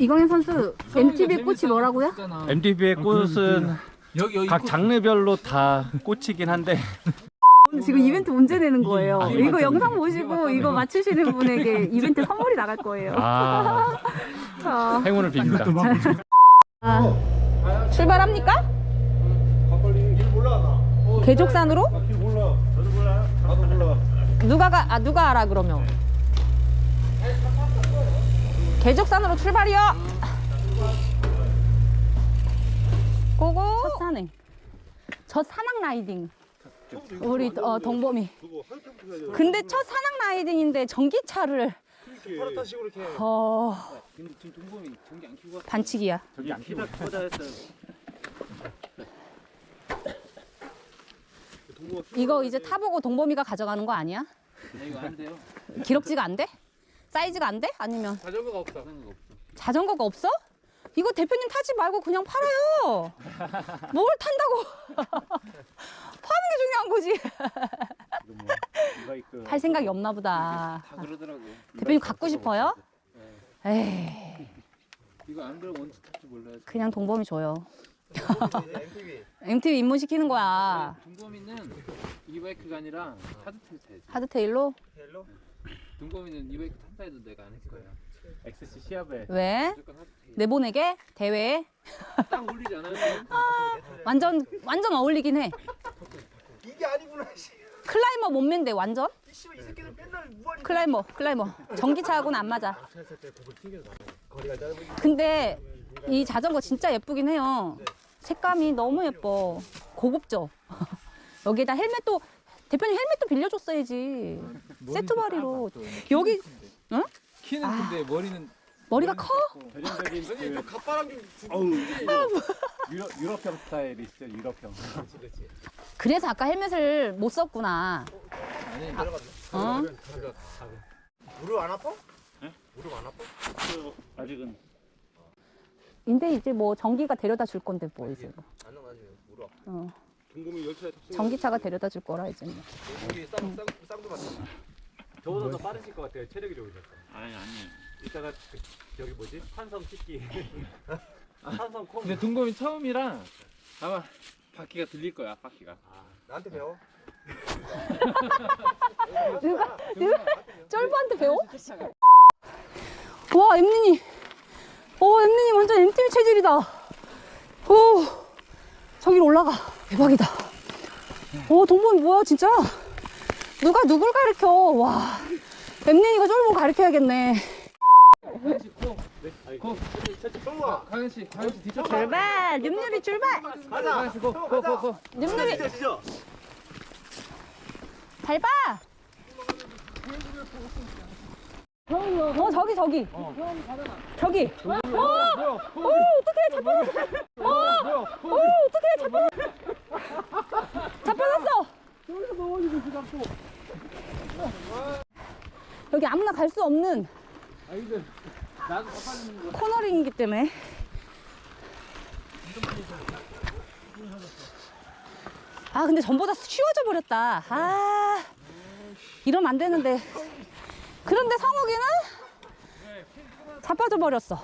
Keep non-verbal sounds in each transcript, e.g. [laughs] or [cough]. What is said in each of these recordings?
이광현 선수 MTV 꽃이 뭐라고요? MTB의 꽃은 여기 여기 각 장르별로 다 꽃이긴 한데 [laughs] 지금 이벤트 언제 내는 거예요? 아, 이거 이벤트 영상 보시고 이거 맞추시는 분에게 [laughs] 이벤트 선물이 나갈 거예요. 아 아, [laughs] 행운을 빕니다. 아, 출발합니까? 계족산으로? 길 몰라. 저도 몰라. 나도 몰라. 누가 가, 아 누가 알아 그러면? 계족산으로 출발이요. 고고. 첫 산행. 첫 산악 라이딩. 우리 어, 동범이. 근데 첫 산악 라이딩인데 전기차를 이렇게. 어 지금 동범이 전기 안 켜고 반칙이야. 안 했어요. 이거 이제 타보고 동범이가 가져가는 거 아니야? 네, 이거 안 돼요. 기럭지가 안 돼? 사이즈가 안 돼? 아니면 자전거가 없어. 자전거가 없어. 자전거가 없어? 이거 대표님 타지 말고 그냥 팔아요. [laughs] 뭘 탄다고? [laughs] 파는 게 중요한 거지. 이바이크 팔 생각이 없나 보다. 다 그러더라고. 대표님 갖고 싶어요? 에이, [laughs] 이거 안 그러면 언제 탈지 몰라요. 그냥 동범이 줘요. MTV. MTV 입문시키는 거야. 동범이는 이 바이크가 아니라 하드테일 타야지. 하드테일로? 헬로. 동범이는 이바이크 탄다 해도 내가 안할 거야. XC 시합에 왜? 무조건. 내보내게? 대회에? 딱 올리지 않아요? 완전, 완전 어울리긴 해. 이게 아니구나. 씨. 클라이머 몸매인데 완전? 씨발 이 새끼들 맨날 무한히. 클라이머, 클라이머. 전기차하고는 안 맞아. 거리가 짧으니. 근데 이 자전거 진짜 예쁘긴 해요. 색감이 너무 예뻐. 고급져. [laughs] 여기에다 헬멧도 대표님 헬멧도 빌려줬어야지. 세트 바리로. 여기 응? 키는 근데 머리는 머리가 커? 전형적인 그 좀. 어우 유럽 유럽형 스타일이시죠 유럽형. 그래서 아까 헬멧을 못 썼구나. 아니 어? 무릎 안 아파? 무릎 안 아파? 아직은 근데 이제 뭐 전기가 데려다 줄 건데 뭐 이제 뭐. 안 나가지. 무릎. 아파. 어. 전기차가 데려다 줄 거라 이제. 뭐. 여기 쌍, 쌍, 쌍도. 저보다 더 빠르실 것 같아요. 체력이 좋으셔서. 아니 아니. 이따가 그, 저기 뭐지 산성 찍기. 산성 콩. 근데 동범이 처음이라 아마 바퀴가 들릴 거야 바퀴가. 나한테 배워. [laughs] 누가 누가 쫄보한테 배워? 와 엠니님, 오 엠니님 완전 MTV 체질이다. 오 저기로 올라가 대박이다. 어, 오, 동봉이 뭐야, 진짜? 누가 누굴 가르켜? 와. 엠nen이가 쫄보 가르켜야겠네. 출발! 늠름이 출발! 가자. 늠름이 밟아! 어, 저기, 저기. 저기. 어! 어, 어떡해, 잡혔어. 어! 어떡해! 잡혔어. 잡혀놨어! 여기 아무나 갈 수 없는 아 근데 나도 거. 코너링이기 때문에. 아 근데 전보다 쉬워져 버렸다. 아 이러면 안 되는데. 그런데 성욱이는 자빠져 버렸어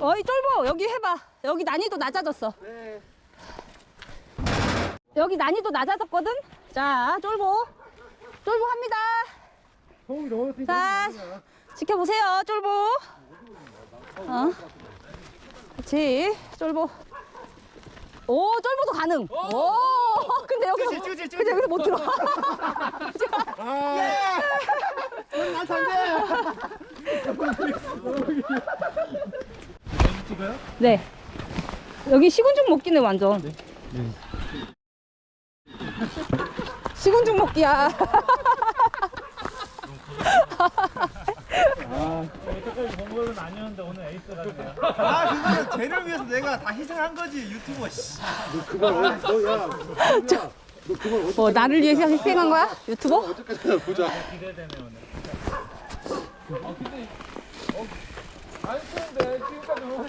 어이 쫄보 여기 해봐 여기 난이도 낮아졌어 여기 난이도 낮아졌거든 자 쫄보 쫄보 합니다 자, 지켜보세요, 쫄보. 어? 그렇지, 쫄보. 오, 쫄보도 가능. 오, 근데 여기서, 찌지, 찌지, 찌지. 근데 여기서 못 들어. [laughs] [laughs] 네. 여기 시군죽 먹기네, 완전. 시군죽 먹기야. 여태까지 본 거는 아니었는데 오늘 에이스 같네요. 아 그거는 쟤를 위해서 내가 다 희생한 거지 유튜버 씨. 뭐, 나를 위해서 희생한 거야? 유튜버? 기대되네 오늘. 안 쓰는데 지금까지 보면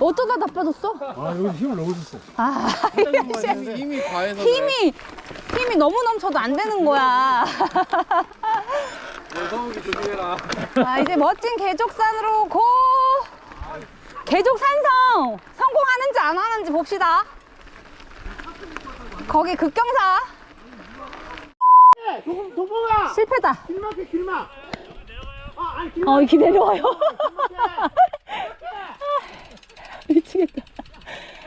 어쩌다 나빠졌어? 아 여기 힘을 넣어줬어. 아, [laughs] 이미 과해서 힘이, 힘이 너무 넘쳐도 안 되는 거야. [laughs] 성욱이 조심해라. 아, 이제 멋진 개족산으로 고! 개족 산성! 성공하는지 안 하는지 봅시다. 거기 급경사. 도봉아 실패다. 길막해 길막 아 아니 길막 어, 이렇게 내려와요. 미치겠다.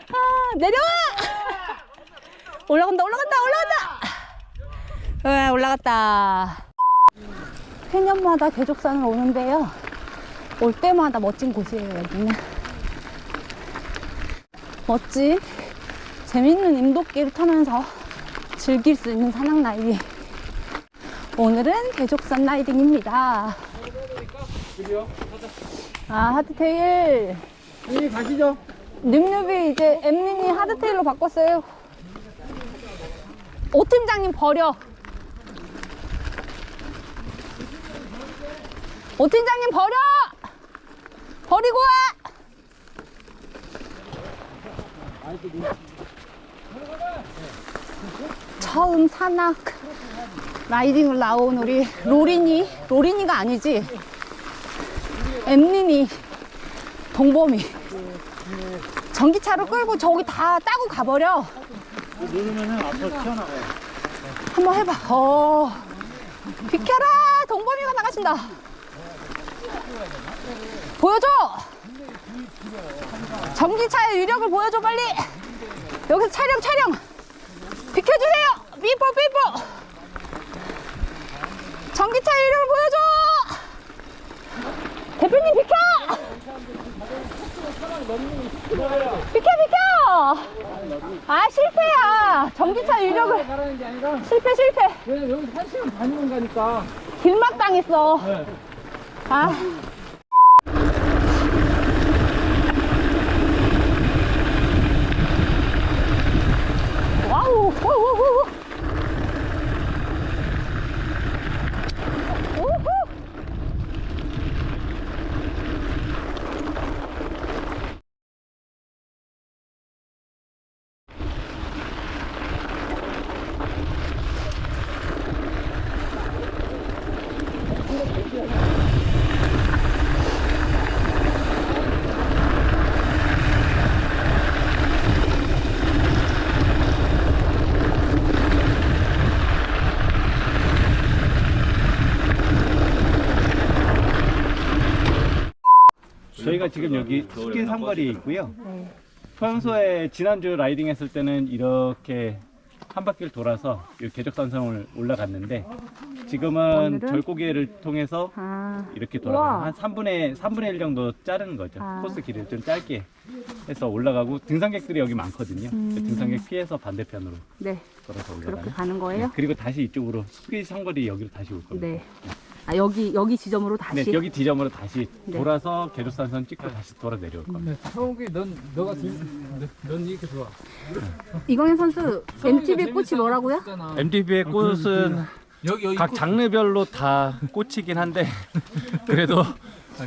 아, 내려와! 올라간다, 올라간다, 올라간다! 와, 올라갔다. 해년마다 개족산을 오는데요. 올 때마다 멋진 곳이에요, 여기는. 멋진, 재밌는 임도길을 타면서 즐길 수 있는 산악 라이딩. 오늘은 개족산 라이딩입니다. 아, 하드테일. 형님 가시죠 늠름이 이제 엠님이 하드테일로 바꿨어요. 오 팀장님 버려. 오 팀장님 버려. 버리고 와. 처음 산악 라이딩을 나온 우리 로린이 로린이가 아니지 엠린이 동범이 전기차로 끌고 저기 다 따고 가버려. 누르면은 앞으로 튀어나가요. 한번 해봐. 어. 비켜라! 동범이가 나가신다. 보여줘! 전기차의 위력을 보여줘, 빨리! 여기서 촬영, 촬영! 비켜주세요! 삐뽀, 삐뽀! 전기차의 위력을 보여줘! 대표님 비켜! 비켜, 비켜! 아, 실패야! 전기차 아니라 실패 실패 그냥 여기 한 시간 반이면 가니까. 길막 당했어 아 와우 우후후. 우후. 저희가 지금 여기 숲길 삼거리에 있고요. 평소에 지난주 라이딩 했을 때는 이렇게 한 바퀴를 돌아서 이 개적산성을 올라갔는데 지금은 오늘은? 절고기를 통해서 아 이렇게 돌아가 우와. 한 3분의 3분의 1 정도 자르는 거죠. 아. 코스 길을 좀 짧게 해서 올라가고 등산객들이 여기 많거든요. 음. 등산객 피해서 반대편으로 네 걸어서 그렇게 올라가요. 가는 거예요? 그리고 다시 이쪽으로 숲길 삼거리 여기로 다시 올 겁니다. 네. 아 여기 여기 지점으로 다시 네, 여기 지점으로 다시 네. 돌아서 개조산선 찍고 다시 돌아 내려올 겁니다. 성욱이 넌 너가 들, 너- 넌 이렇게 좋아. 이광현 선수 MTV 꽃이 뭐라고요? MTB의 꽃은 여기 여기 각 장르별로 다 꽃이긴 한데 [laughs] 그래도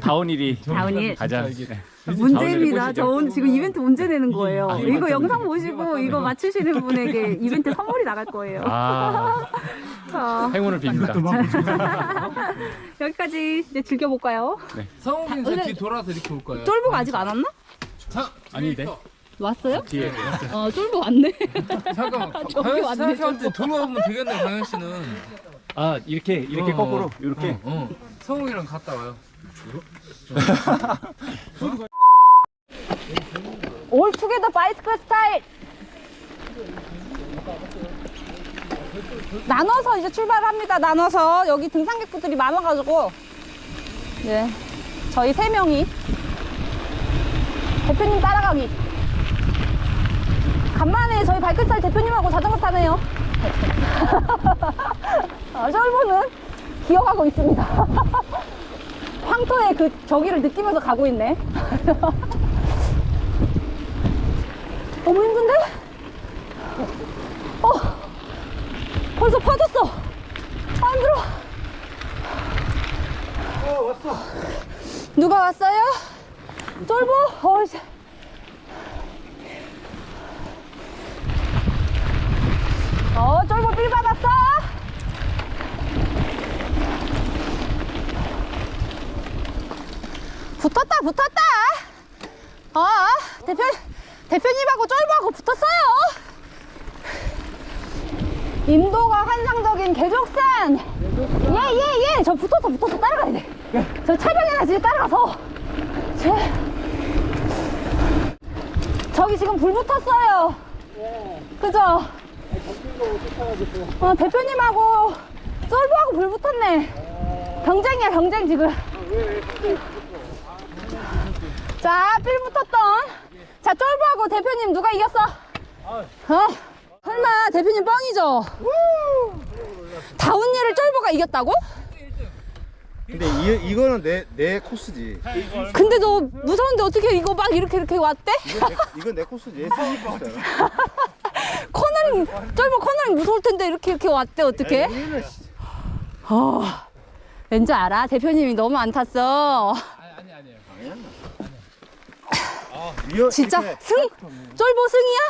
다운힐이 다운힐. 가장 네. 문제입니다. 저. 오늘 지금 이벤트 문제 내는 거예요. 아, 이거 이거 영상 보시고 이거 맞추시는 분에게 이벤트 선물이 나갈 거예요. 아 [laughs] 어, 행운을 빕니다. [laughs] 여기까지 이제 즐겨볼까요? 성욱이 다- 이제 뒤 돌아서 이렇게 올 거예요. 쫄보가 아직 안 왔나? 자, 아닌데? 왔어요? 뒤에 어, 쫄보 왔네. 잠깐만. 저기 광현 씨 왔네, 때 돌아오면 되겠네, 광현 씨는. 아 이렇게 이렇게 어, 거꾸로 어, 이렇게 어, 어. 성욱이랑 갔다 와요. [laughs] 올 투게더 바이스클 스타일. 나눠서 이제 출발합니다. 나눠서 여기 등산객분들이 많아가지고 네 저희 세 명이 대표님 따라가기. 간만에 저희 발끝살 대표님하고 자전거 타네요. [laughs] 아, 쫄보는 기어가고 있습니다. [laughs] 황토의 그 저기를 느끼면서 가고 있네. [laughs] 너무 힘든데? 어, 벌써 퍼졌어. 안 들어. 어 왔어 누가 왔어요? 쫄보? 어이씨. 어, 쫄보 삘 받았어. 붙었다, 붙었다. 어, 대표, 대표님하고 쫄보하고 붙었어요. 인도가 환상적인 개족산. 예, 예, 예. 저 붙었어, 붙었어. 따라가야 돼. 저 촬영해야지, 따라가서. 제... 저기 지금 불 붙었어요. 그죠? 어, 대표님하고 쫄보하고 불 붙었네. 경쟁이야, 경쟁 지금. 자, 필 붙었던. 자, 쫄보하고 대표님 누가 이겼어? 어? 설마 대표님 뻥이죠? 다운이를 쫄보가 이겼다고? 근데 이, 이거는 내, 내 코스지. 근데 너 무서운데 어떻게 이거 막 이렇게 이렇게 왔대? 이건 내, 이건 내 코스지. 얘 스니 코스잖아. [laughs] 코너링 쫄보 코너링 무서울 텐데 이렇게 이렇게 왔대 어떻게? 어, 왠지 알아? 대표님이 너무 안 탔어. 아니 아니 아니에요. 위험, 진짜 승? 쫄보 승이야?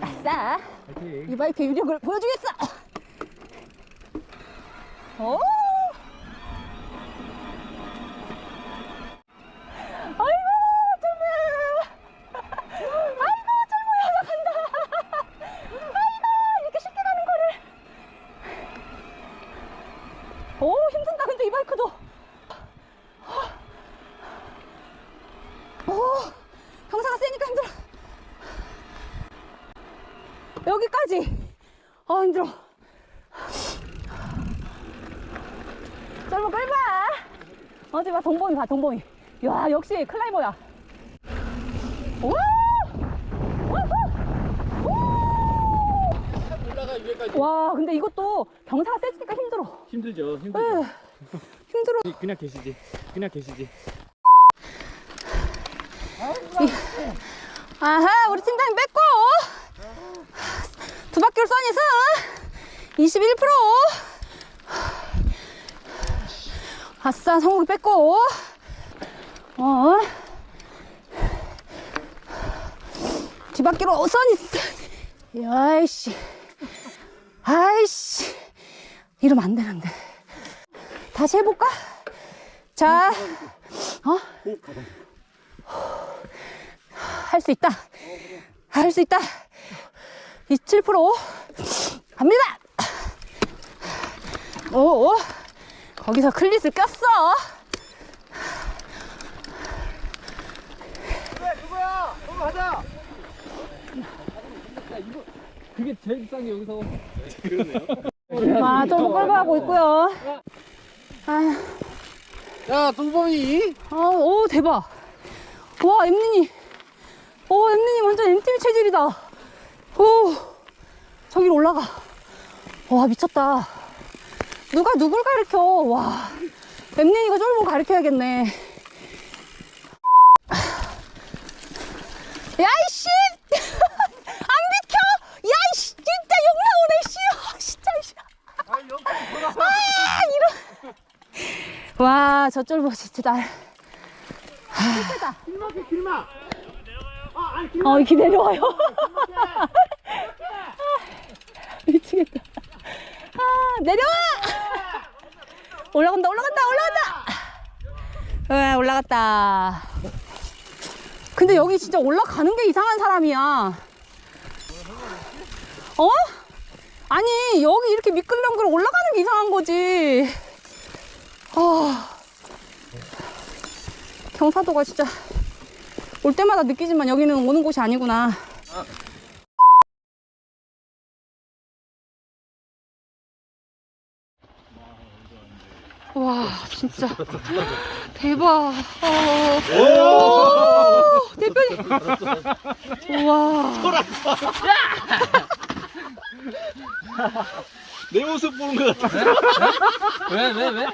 아싸. 이 바이크 위력을 보여주겠어. 오. 아이고 쫄보야. 아이고 쫄보야 나간다. 아이고 이렇게 쉽게 가는 거를. 오 힘든다 근데 이 바이크도. 오, 경사가 세니까 힘들어. 여기까지. 아, 힘들어. 짧아, 끌봐. 어디 봐, 동범이 봐, 동범이. 야, 역시 클라이머야. 오! 우! 와, 근데 이것도 경사가 세지니까 힘들어. 힘들죠. 힘들죠. 에휴, 힘들어. 그냥 계시지. 그냥 계시지. 아하, 우리 팀장님 뺐고. 두 바퀴로 써니 승. 21%. 아싸, 성욱이 뺐고. 어. 뒷바퀴로 써니 승. 아이씨. 아이씨. 이러면 안 되는데. 다시 해볼까? 자. 어? 할 수 있다. 할 수 있다. 27% 갑니다. 오, 거기서 클릿을 꼈어. 그게 제일 비싼 게 여기서. 아, 좀 끌고 가고 있고요. 아, 야 동범이. 아, 오, 대박. 와, 엠니니. 오, 엠니니 완전 MTV 체질이다. 오, 저기로 올라가. 와, 미쳤다. 누가 누굴 가르쳐. 와, 엠니니가 쫄보 가르쳐야겠네. 야, 이씨! [laughs] 안 비켜! 야, 이씨! 진짜 욕 나오네, 씨! 아, 진짜, 씨. 아, 이런. 와, 저 쫄보 진짜 날. 실패다. 어, 이렇게 내려와요. [laughs] 미치겠다. 아, 내려와! 올라간다, 올라간다, 올라간다! 와, 올라갔다. 근데 여기 진짜 올라가는 게 이상한 사람이야. 어? 아니, 여기 이렇게 미끌렁거려 올라가는 게 이상한 거지. 아. 경사도가 진짜 올 때마다 느끼지만 여기는 오는 곳이 아니구나. 와 진짜 대박. 어. 오, 대표님. 와. 내 모습 보는 거 같아. 왜 왜 왜?